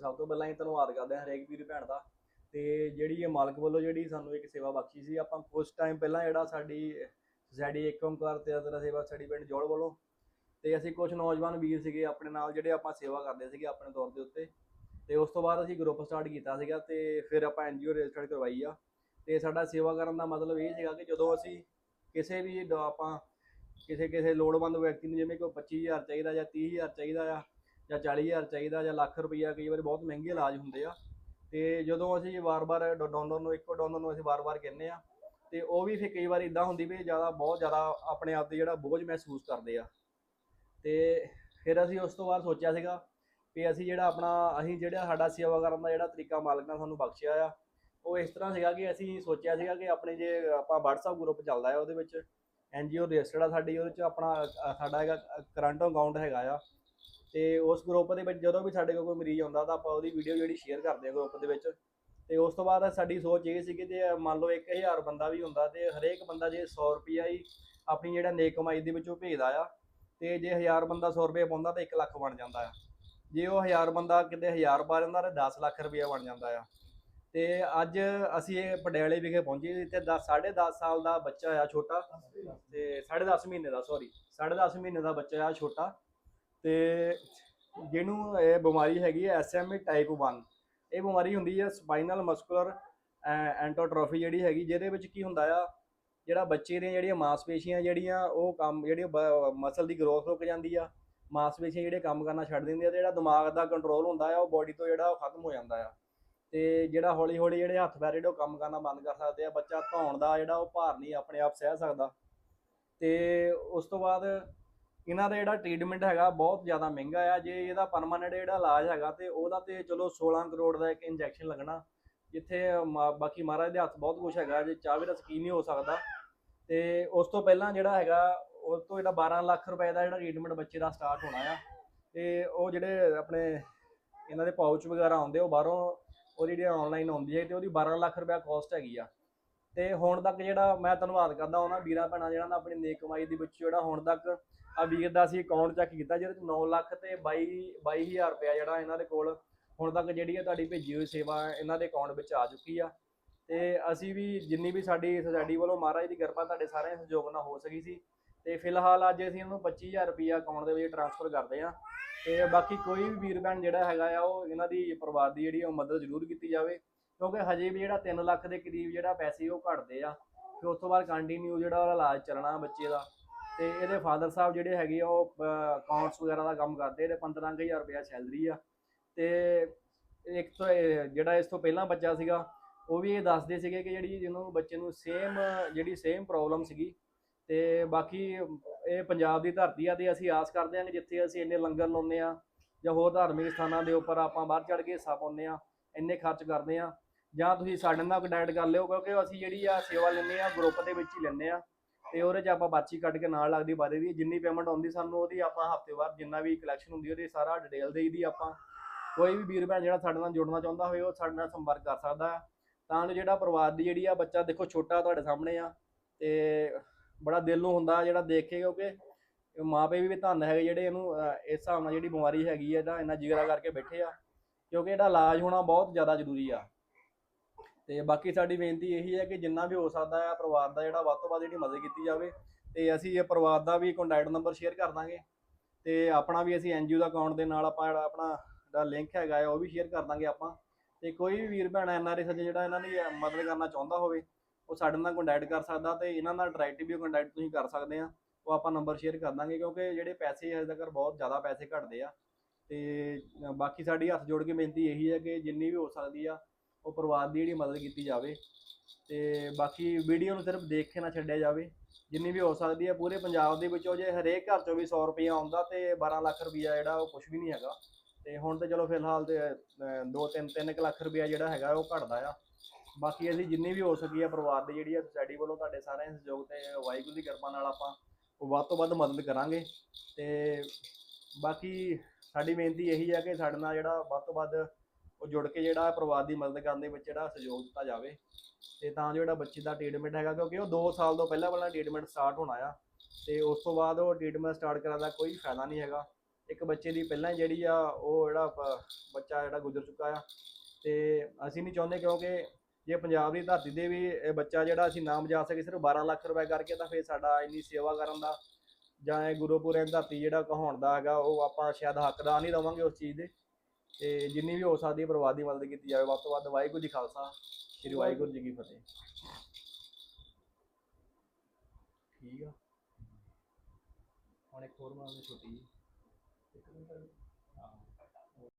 ਸਭ ਤੋਂ ਪਹਿਲਾਂ ਇਹ ਧੰਨਵਾਦ ਕਰਦੇ ਹਾਂ ਹਰੇਕ ਵੀਰ ਭੈਣ ਦਾ। ਤੇ ਜਿਹੜੀ ਇਹ ਮਾਲਕ ਵੱਲੋਂ ਜਿਹੜੀ ਸਾਨੂੰ ਇੱਕ ਸੇਵਾ ਬਖਸ਼ੀ ਸੀ, ਆਪਾਂ ਕੁਝ ਟਾਈਮ ਪਹਿਲਾਂ ਜਿਹੜਾ ਸਾਡੀ ਸੋਸਾਇਟੀ ਇੱਕ ਓਂਕਾਰ ਤੇ ਸੇਵਾ ਸਾਡੀ ਪਿੰਡ ਜੋੜ ਵੱਲੋਂ। ਤੇ ਅਸੀਂ ਕੁਝ ਨੌਜਵਾਨ ਵੀਰ ਸੀਗੇ ਆਪਣੇ ਨਾਲ ਜਿਹੜੇ ਆਪਾਂ ਸੇਵਾ ਕਰਦੇ ਸੀਗੇ ਆਪਣੇ ਤੌਰ ਦੇ ਉੱਤੇ। ਤੇ ਉਸ ਤੋਂ ਬਾਅਦ ਅਸੀਂ ਗਰੁੱਪ ਸਟਾਰਟ ਕੀਤਾ ਸੀਗਾ ਤੇ ਫਿਰ ਆਪਾਂ ਐਨਜੀਓ ਰਜਿਸਟਰ ਕਰਵਾਈ ਆ। ਤੇ ਸਾਡਾ ਸੇਵਾ ਕਰਨ ਦਾ ਮਤਲਬ ਇਹ ਸੀਗਾ ਕਿ ਜਦੋਂ ਅਸੀਂ ਕਿਸੇ ਵੀ ਦ- ਆਪਾਂ ਕਿਸੇ ਕਿਸੇ ਲੋੜਵੰਦ ਵਿਅਕਤੀ ਨੂੰ ਜਿਵੇਂ ਕੋਈ 25000 ਚਾਹੀਦਾ ਜਾਂ 30000 ਚਾਹੀਦਾ ਆ ਜਾਂ 40000 ਚਾਹੀਦਾ ਜਾਂ ਲੱਖ ਰੁਪਈਆ ਕਈ ਵਾਰੀ ਬਹੁਤ ਮਹਿੰਗੇ ਇਲਾਜ ਹੁੰਦੇ ਆ। ਤੇ ਜਦੋਂ ਅਸੀਂ ਵਾਰ-ਵਾਰ ਡੋ- ਡੋਨਰ ਨੂੰ, ਇੱਕੋ ਡੋਨਰ ਨੂੰ ਅਸੀਂ ਵਾਰ-ਵਾਰ ਕਹਿੰਦੇ ਆ, ਤੇ ਉਹ ਵੀ ਫਿਰ ਕਈ ਵਾਰ ਇਦਾਂ ਹੁੰਦੀ ਵੀ ਜ਼ਿਆਦਾ, ਬਹੁਤ ਜ਼ਿਆਦਾ ਆਪਣੇ ਆਪ ਤੇ ਜਿਹੜਾ ਬੋਝ ਮਹਿਸੂਸ ਕਰਦੇ ਆ। ਤੇ ਫਿਰ ਅਸੀਂ ਉਸ ਤੋਂ ਬਾਅਦ ਸੋਚਿਆ ਸੀਗਾ ਕਿ ਅਸੀਂ ਜਿਹੜਾ ਆਪਣਾ, ਅਸੀਂ ਜਿਹੜਾ ਸਾਡਾ ਸੇਵਾ ਕਰਨ ਦਾ ਜਿਹੜਾ ਤਰੀਕਾ ਮਾਲਕ ਨੇ ਸਾਨੂੰ ਬਖਸ਼ਿਆ ਆ, ਉਹ ਇਸ ਤਰ੍ਹਾਂ ਸੀਗਾ ਕਿ ਅਸੀਂ ਸੋਚਿਆ ਸੀਗਾ ਕਿ ਆਪਣੇ ਜੇ ਆਪਾਂ WhatsApp ਗਰੁੱਪ ਚੱਲਦਾ ਆ ਉਹਦੇ ਵਿੱਚ ਐਨਜੀਓ ਰਜਿਸਟਰਡ ਆ ਸਾਡੀ, ਉਹਦੇ ਚ ਆਪਣਾ ਸਾਡਾ ਹੈਗਾ ਕਰੰਟ ਅਕਾਊਂਟ ਹੈਗਾ ਆ। ਤੇ ਉਸ ਗਰੁੱਪ ਦੇ ਵਿੱਚ ਜਦੋਂ ਵੀ ਸਾਡੇ ਕੋਲ ਕੋਈ ਮਰੀਜ਼ ਆਉਂਦਾ ਤਾਂ ਆਪਾਂ ਉਹਦੀ ਵੀਡੀਓ ਜਿਹੜੀ ਸ਼ੇਅਰ ਕਰਦੇ ਹਾਂ ਗਰੁੱਪ ਦੇ ਵਿੱਚ। ਤੇ ਉਸ ਤੋਂ ਬਾਅਦ ਸਾਡੀ ਸੋਚ ਇਹ ਸੀ ਕਿ ਜੇ ਮੰਨ ਲਓ 1000 ਬੰਦਾ ਵੀ ਹੁੰਦਾ ਤੇ ਹਰੇਕ ਬੰਦਾ ਜੇ 100 ਰੁਪਿਆ ਹੀ ਆਪਣੀ ਜਿਹੜਾ ਨੇਕ ਕਮਾਈ ਦੇ ਵਿੱਚੋਂ ਭੇਜਦਾ ਆ ਤੇ ਜੇ 1000 ਬੰਦਾ 100 ਰੁਪਏ ਪਾਉਂਦਾ ਤਾਂ 1 ਲੱਖ ਬਣ ਜਾਂਦਾ ਆ। ਜੇ ਉਹ 1000 ਬੰਦਾ ਕਿਤੇ 1000 ਪਾ ਜਾਂਦਾ ਤਾਂ 10 ਲੱਖ ਰੁਪਇਆ ਬਣ ਜਾਂਦਾ ਆ। ਤੇ ਅੱਜ ਅਸੀਂ ਇਹ ਪਟਿਆਲੇ ਵਿਖੇ ਪਹੁੰਚੇ ਸੀ ਤੇ 10 10.5 ਸਾਲ ਦਾ ਬੱਚਾ ਆ ਛੋਟਾ ਤੇ 10.5 ਮਹੀਨੇ ਦਾ ਸੌਰੀ 10.5 ਮਹੀਨੇ ਦਾ ਬੱਚਾ ਆ ਛੋਟਾ। ਤੇ ਜਿਹਨੂੰ ਇਹ ਬਿਮਾਰੀ ਹੈਗੀ ਹੈ ਐਸਐਮਏ ਟਾਈਪ 1 ਇਹ ਬਿਮਾਰੀ ਹੁੰਦੀ ਹੈ ਸਪਾਈਨਲ ਮਸਕੂਲਰ ਐਂਟੋਟ੍ਰੋਫੀ ਜਿਹੜੀ ਹੈਗੀ, ਜਿਹਦੇ ਵਿੱਚ ਕੀ ਹੁੰਦਾ ਆ, ਜਿਹੜਾ ਬੱਚੇ ਦੀਆਂ ਜਿਹੜੀਆਂ ਮਾਸਪੇਸ਼ੀਆਂ ਜਿਹੜੀਆਂ, ਉਹ ਕੰਮ ਜਿਹੜੀਆਂ ਮਸਲ ਦੀ ਗਰੋਥ ਰੁਕ ਜਾਂਦੀ ਆ, ਮਾਸਪੇਸ਼ੀਆਂ ਜਿਹੜੇ ਕੰਮ ਕਰਨਾ ਛੱਡ ਦਿੰਦੀਆਂ ਤੇ ਜਿਹੜਾ ਦਿਮਾਗ ਦਾ ਕੰਟਰੋਲ ਹੁੰਦਾ ਆ, ਉਹ ਬੋਡੀ ਤੋਂ ਜਿਹੜਾ ਉਹ ਖਤਮ ਹੋ ਜਾਂਦਾ ਆ। ਤੇ ਜਿਹੜਾ ਹੌਲੀ ਹੌਲੀ ਜਿਹੜੇ ਹੱਥ ਪੈਰ ਜਿਹੜੇ ਉਹ ਕੰਮ ਕਰਨਾ ਬੰਦ ਕਰ ਸਕਦੇ ਆ, ਬੱਚਾ ਧੌਣ ਦਾ ਜਿਹੜਾ ਉਹ ਭਾਰ ਨਹੀਂ ਆਪਣੇ ਆਪ ਸਹਿ ਸਕਦਾ। ਤੇ ਉਸ ਤੋਂ ਬਾਅਦ ਇਹਨਾਂ ਦਾ ਜਿਹੜਾ ਟ੍ਰੀਟਮੈਂਟ ਹੈਗਾ ਬਹੁਤ ਜ਼ਿਆਦਾ ਮਹਿੰਗਾ ਆ, ਜੇ ਇਹਦਾ ਪਰਮਾਨੈਂਟ ਜਿਹੜਾ ਇਲਾਜ ਹੈਗਾ ਤੇ ਉਹਦਾ ਤੇ ਚਲੋ 16 ਕਰੋੜ ਦਾ ਇੱਕ ਇੰਜੈਕਸ਼ਨ ਲੱਗਣਾ, ਜਿੱਥੇ ਮਾ- ਬਾਕੀ ਮਹਾਰਾਜ ਦੇ ਹੱਥ ਬਹੁਤ ਕੁਝ ਹੈਗਾ, ਜੇ ਚਾਹਵੇ ਤਾਂ ਸਕੀਮ ਨਹੀਂ ਹੋ ਸਕਦਾ। ਤੇ ਉਸ ਤੋਂ ਪਹਿਲਾਂ ਜਿਹੜਾ ਹੈਗਾ, ਉਸ ਤੋਂ ਜਿਹੜਾ 12 ਲੱਖ ਰੁਪਏ ਦਾ ਜਿਹੜਾ ਟ੍ਰੀਟਮੈਂਟ ਬੱਚੇ ਦਾ ਸਟਾਰਟ ਹੋਣਾ ਆ, ਤੇ ਉਹ ਜਿਹੜੇ ਆਪਣੇ ਇਹਨਾਂ ਦੇ ਪਾਊਚ ਵਗੈਰਾ ਆਉਂਦੇ, ਉਹ ਬਾਹਰੋਂ ਉਹਦੀ ਜਿਹੜੀ ਆਨਲਾਈਨ ਆਉਂਦੀ ਹੈ ਤੇ ਉਹਦੀ 12 ਲੱਖ ਰੁਪਏ ਕਾਸਟ ਹੈਗੀ ਆ। ਤੇ ਹੁਣ ਤੱਕ ਜਿਹੜਾ ਮੈਂ ਧੰਨਵਾਦ ਕਰਦਾ ਉਹਨਾਂ ਵੀਰਾਂ ਭੈਣਾਂ ਜਿਹੜਾ ਨਾ ਆਪਣੀ ਨੇਕ ਕਮਾਈ ਦੇ ਵਿੱਚ ਜਿਹੜਾ ਹੁਣ ਤੱਕ ਆ ਵੀਰ ਦਾ ਅਸੀਂ ਅਕਾਊਂਟ ਚੈੱਕ ਕੀਤਾ, ਜਿਹਦੇ ਵਿੱਚ 9 ਲੱਖ ਤੇ 22 22000 ਰੁਪਇਆ ਜਿਹੜਾ ਇਹਨਾਂ ਦੇ ਕੋਲ ਹੁਣ ਤੱਕ ਜਿਹੜੀ ਹੈ ਤੁਹਾਡੀ ਭੇਜੀ ਹੋਈ ਸੇਵਾ ਇਹਨਾਂ ਦੇ ਅਕਾਊਂਟ ਵਿੱਚ ਆ ਚੁੱਕੀ ਆ। ਤੇ ਅਸੀਂ ਵੀ ਜਿੰਨੀ ਵੀ ਸਾਡੀ ਸੋਸਾਇਟੀ ਵੱਲੋਂ ਮਹਾਰਾਜ ਦੀ ਕਿਰਪਾ ਤੁਹਾਡੇ ਸਾਰਿਆਂ ਦੇ ਸਹਿਯੋਗ ਨਾਲ ਹੋ ਸਕੀ ਸੀ। ਤੇ ਫਿਲਹਾਲ ਅੱਜ ਅਸੀਂ ਇਹਨੂੰ ਨੂੰ 25000 ਰੁਪਇਆ ਅਕਾਊਂਟ ਦੇ ਵਿੱਚ ਟ੍ਰਾਂਸਫਰ ਕਰਦੇ ਆ ਤੇ ਬਾਕੀ ਕੋਈ ਵੀ ਵੀਰ ਭੈਣ ਜਿਹੜਾ ਹੈਗਾ ਆ, ਉਹ ਇਹਨਾਂ ਦੀ ਪਰਿਵਾਰ ਦੀ ਜਿਹੜੀ ਉਹ ਮਦਦ ਜ਼ਰੂਰ ਕੀਤੀ ਜਾਵੇ। ਕਿਉਂਕਿ ਹਜੇ ਵੀ ਜਿਹੜਾ 3 ਲੱਖ ਦੇ ਕਰੀਬ ਜਿਹੜਾ ਪੈਸੇ ਉਹ ਘਟਦੇ ਆ ਫਿਰ ਉਸ ਤੋਂ ਬਾਅਦ ਕੰਟੀਨਿਊ ਜਿਹੜਾ ਉਹਦਾ ਇਲਾਜ ਚੱਲਣਾ ਬੱਚੇ ਦਾ। ਤੇ ਇਹਦੇ ਫਾਦਰ ਸਾਹਿਬ ਜਿਹੜੇ ਹੈਗੇ ਆ, ਉਹ ਅਕਾਊਂਟਸ ਵਗੈਰਾ ਦਾ ਕੰਮ ਕਰਦੇ ਤੇ 15000 ਰੁਪਇਆ ਸੈਲਰੀ ਆ। ਤੇ ਇੱਕ ਤੋਂ ਜਿਹੜਾ ਇਸ ਤੋਂ ਪਹਿਲਾਂ ਬੱਚਾ ਸੀਗਾ, ਉਹ ਵੀ ਇਹ ਦੱਸਦੇ ਸੀਗੇ ਕਿ ਜਿਹੜੀ ਜਿਹਨੂੰ ਬੱਚੇ ਨੂੰ ਸੇਮ ਜਿਹੜੀ ਸੇਮ ਪ੍ਰੋਬਲਮ ਸੀਗੀ। ਤੇ ਬਾਕੀ ਇਹ ਪੰਜਾਬ ਦੀ ਧਰਤੀ ਆ, ਤੇ ਅਸੀਂ ਆਸ ਕਰਦੇ ਹਾਂ ਕਿ ਜਿੱਥੇ ਅਸੀਂ ਇੰਨੇ ਲੰਗਰ ਲਾਉਂਦੇ ਆ ਜਾਂ ਹੋਰ ਧਾਰਮਿਕ ਸਥਾਨਾਂ ਦੇ ਉੱਪਰ ਆਪਾਂ ਬਾਹਰ ਚੜ ਕੇ ਹਿੱਸਾ ਪਾਉਂਦੇ ਆ ਇੰਨੇ ਖਰਚ ਕਰਦੇ ਆ ਜਾਂ ਤੁਸੀਂ ਸਾਡੇ ਨਾਲ ਕੰਟੈਕਟ ਕਰ ਲਿਓ, ਕਿਉਂਕਿ ਅਸੀਂ ਜਿਹੜੀ ਆ ਸੇਵਾ ਲੈਂਦੇ ਆ ਗਰੁੱਪ ਦੇ ਵਿੱਚ ਹੀ ਲੈਂਦੇ ਆ। ਤੇ ਉਹਦੇ 'ਚ ਆਪਾਂ ਬਾਚੀ ਕੱਢ ਕੇ ਨਾਲ ਲੱਗਦੀ ਬਾਰੇ ਦੀ ਜਿੰਨੀ ਪੇਮੈਂਟ ਆਉਂਦੀ ਸਾਨੂੰ, ਉਹਦੀ ਆਪਾਂ ਹਫ਼ਤੇ ਬਾਅਦ ਜਿੰਨਾ ਵੀ ਕਲੈਕਸ਼ਨ ਹੁੰਦੀ, ਉਹਦੀ ਸਾਰਾ ਡਿਟੇਲ ਦੇਈਦੀ ਆਪਾਂ। ਕੋਈ ਵੀ ਵੀਰ ਭੈਣ ਜਿਹੜਾ ਸਾਡੇ ਨਾਲ ਜੁੜਨਾ ਚਾਹੁੰਦਾ ਹੋਵੇ, ਉਹ ਸਾਡੇ ਨਾਲ ਸੰਪਰਕ ਕਰ ਸਕਦਾ। ਹੈ ਤਾਂ ਜੋ ਜਿਹੜਾ ਪਰਿਵਾਰ ਦੀ ਜਿਹੜੀ ਆ ਬੱਚਾ, ਦੇਖੋ ਛੋਟਾ ਤੁਹਾਡੇ ਸਾਹਮਣੇ ਆ, ਤੇ ਬੜਾ ਦਿਲ ਨੂੰ ਹੁੰਦਾ ਜਿਹੜਾ ਦੇਖ ਕੇ, ਕਿਉਂਕਿ ਮਾਪੇ ਵੀ ਧੰਨ ਹੈਗੇ ਜਿਹੜੇ ਇਹਨੂੰ ਇਸ ਹਿਸਾਬ ਨਾਲ ਜਿਹੜੀ ਬਿਮਾਰੀ ਹੈਗੀ ਹੈ ਇਹਦਾ ਇੰਨਾ ਜਿਗਰਾ ਕਰਕੇ ਬੈਠੇ ਆ। ਕਿਉਂਕਿ ਇਹਦਾ ਇਲਾਜ ਹੋਣਾ ਬਹੁਤ ਜ਼ਿਆਦਾ ਜ਼ਰੂਰੀ ਆ। ਤੇ ਬਾਕੀ ਸਾਡੀ ਬੇਨਤੀ ਇਹੀ ਹੈ ਕਿ ਜਿੰਨਾ ਵੀ ਹੋ ਸਕਦਾ ਹੈ ਪਰਿਵਾਰ ਦਾ ਜਿਹੜਾ ਵੱਧ ਤੋਂ ਵੱਧ ਜਿਹੜੀ ਮਦਦ ਕੀਤੀ ਜਾਵੇ ਤੇ ਅਸੀਂ ਇਹ ਪਰਿਵਾਰ ਦਾ ਵੀ ਕੰਟੈਕਟ ਨੰਬਰ ਸ਼ੇਅਰ ਕਰ ਦਾਂਗੇ ਤੇ ਆਪਣਾ ਵੀ ਅਸੀਂ ਐਨਜੀਓ ਦਾ ਅਕਾਊਂਟ ਦੇ ਨਾਲ ਆਪਾਂ ਜਿਹੜਾ ਆਪਣਾ ਜਿਹੜਾ ਲਿੰਕ ਹੈਗਾ ਹੈ ਉਹ ਵੀ ਸ਼ੇਅਰ ਕਰ ਦਾਂਗੇ ਆਪਾਂ ਤੇ ਕੋਈ ਵੀ ਵੀਰ ਭੈਣ ਐਨਆਰਆਈ ਸੱਜਣ ਜਿਹੜਾ ਇਹਨਾਂ ਦੀ ਮਦਦ ਕਰਨਾ ਚਾਹੁੰਦਾ ਹੋਵੇ, ਉਹ ਸਾਡੇ ਨਾਲ ਕੰਟੈਕਟ ਕਰ ਸਕਦਾ ਤੇ ਇਹਨਾਂ ਨਾਲ ਡਾਇਰੈਕਟ ਵੀ ਕੰਟੈਕਟ ਤੁਸੀਂ ਕਰ ਸਕਦੇ ਆ, ਉਹ ਆਪਾਂ ਨੰਬਰ ਸ਼ੇਅਰ ਕਰ ਦਾਂਗੇ ਕਿਉਂਕਿ ਜਿਹੜੇ ਪੈਸੇ ਹਜੇ ਤੱਕ ਬਹੁਤ ਜ਼ਿਆਦਾ ਪੈਸੇ ਘਟਦੇ ਆ ਤੇ ਬਾਕੀ ਸਾਡੀ ਹੱਥ ਜੋੜ ਕੇ ਬੇਨਤੀ ਇਹੀ ਹੈ ਕਿ ਜਿੰਨੀ ਵੀ ਹੋ ਸਕਦੀ ਆ ਉਹ ਪਰਿਵਾਰ ਦੀ ਜਿਹੜੀ ਮਦਦ ਕੀਤੀ ਜਾਵੇ ਤੇ ਬਾਕੀ ਵੀਡੀਓ ਨੂੰ ਸਿਰਫ ਦੇਖ ਕੇ ਨਾ ਛੱਡਿਆ ਜਾਵੇ, ਜਿੰਨੀ ਵੀ ਹੋ ਸਕਦੀ ਹੈ ਪੂਰੇ ਪੰਜਾਬ ਦੇ ਵਿੱਚੋਂ ਜੇ ਹਰੇਕ ਘਰ ਚੋਂ ਵੀ 100 ਰੁਪਇਆ ਆਉਂਦਾ ਤੇ 12 ਲੱਖ ਰੁਪਇਆ ਜਿਹੜਾ ਉਹ ਕੁਝ ਵੀ ਨਹੀਂ ਹੈਗਾ। ਤੇ ਹੁਣ ਤੇ ਚਲੋ ਫਿਲਹਾਲ ਤੇ 2 3 3 ਲੱਖ ਰੁਪਇਆ ਜਿਹੜਾ ਹੈਗਾ ਉਹ ਘਟਦਾ ਆ। ਬਾਕੀ ਅਸੀਂ ਜਿੰਨੀ ਵੀ ਹੋ ਸਕੀ ਆ ਪਰਿਵਾਰ ਦੀ ਜਿਹੜੀ ਆ ਸੋਸਾਇਟੀ ਵੱਲੋਂ ਤੁਹਾਡੇ ਸਾਰਿਆਂ ਦੇ ਸਹਿਯੋਗ ਤੇ ਵਾਹਿਗੁਰੂ ਦੀ ਕਿਰਪਾ ਨਾਲ ਆਪਾਂ ਉਹ ਵੱਧ ਤੋਂ ਵੱਧ ਮਦਦ ਕਰਾਂਗੇ। ਤੇ ਬਾਕੀ ਸਾਡੀ ਬੇਨਤੀ ਇਹੀ ਹੈ ਕਿ ਸਾਡੇ ਨਾਲ ਜਿਹੜਾ ਵੱਧ ਤੋਂ ਵੱਧ ਉਹ ਜੁੜ ਕੇ ਜਿਹੜਾ ਪਰਿਵਾਰ ਦੀ ਮਦਦ ਕਰਨ ਦੇ ਵਿੱਚ ਜਿਹੜਾ ਸਹਿਯੋਗ ਦਿੱਤਾ ਜਾਵੇ। ਤੇ ਤਾਂ ਜੋ ਜਿਹੜਾ ਬੱਚੇ ਦਾ ਟ੍ਰੀਟਮੈਂਟ ਹੈਗਾ, ਕਿਉਂਕਿ ਉਹ 2 ਸਾਲ ਤੋਂ ਪਹਿਲਾਂ ਪਹਿਲਾਂ ਟ੍ਰੀਟਮੈਂਟ ਸਟਾਰਟ ਹੋਣਾ ਆ। ਤੇ ਉਸ ਤੋਂ ਬਾਅਦ ਉਹ ਟ੍ਰੀਟਮੈਂਟ ਸਟਾਰਟ ਕਰਨ ਦਾ ਕੋਈ ਫਾਇਦਾ ਨਹੀਂ ਹੈਗਾ। ਇੱਕ ਬੱਚੇ ਦੀ ਪਹਿਲਾਂ ਹੀ ਜਿਹੜੀ ਆ, ਉਹ ਜਿਹੜਾ ਪ- ਬੱਚਾ ਜਿਹੜਾ ਗੁਜ਼ਰ ਚੁੱਕਾ ਆ। ਤੇ ਅਸੀਂ ਨਹੀਂ ਚਾਹੁੰਦੇ ਕਿਉਂਕਿ ਜੇ ਪੰਜਾਬ ਦੀ ਧਰਤੀ ਦੇ ਵੀ ਬੱਚਾ ਜਿਹੜਾ ਅਸੀਂ ਨਾਮ ਜਾ ਸਕੇ, ਸਿਰਫ 12 ਲੱਖ ਰੁਪਏ ਕਰਕੇ ਤਾਂ ਫਿਰ ਸਾਡਾ ਇੰਨੀ ਸੇਵਾ ਕਰਨ ਦਾ ਜਾਂ ਇਹ ਗੁਰੂਪੁਰੇ ਧਰਤੀ ਜਿਹੜਾ ਕਹਾਉਣ ਦਾ ਹੈਗਾ, ਉਹ ਆਪਾਂ ਸ਼ਾਇਦ ਹੱਕਦਾਰ ਨਹੀਂ ਰਵਾਂਗੇ ਉਸ ਚੀਜ਼ ਦੇ। ਤੇ ਜਿੰਨੀ ਵੀ ਹੋ ਸਕਦੀ ਹੈ ਪਰਿਵਾਰ ਦੀ ਮਦਦ ਕੀਤੀ ਜਾਵੇ। ਵੱਧ ਤੋਂ ਵੱਧ ਵਾਹਿਗੁਰੂ ਜੀ ਖਾਲਸਾ, ਸ੍ਰੀ ਵਾਹਿਗੁਰੂ ਜੀ ਕੀ ਫਤਿਹ। ਠੀਕ ਆ? ਹੁਣ ਇੱਕ ਹੋਰ ਮਾਰਨੀ ਛੋਟੀ ਜਿਹੀ। ਹਾਂ।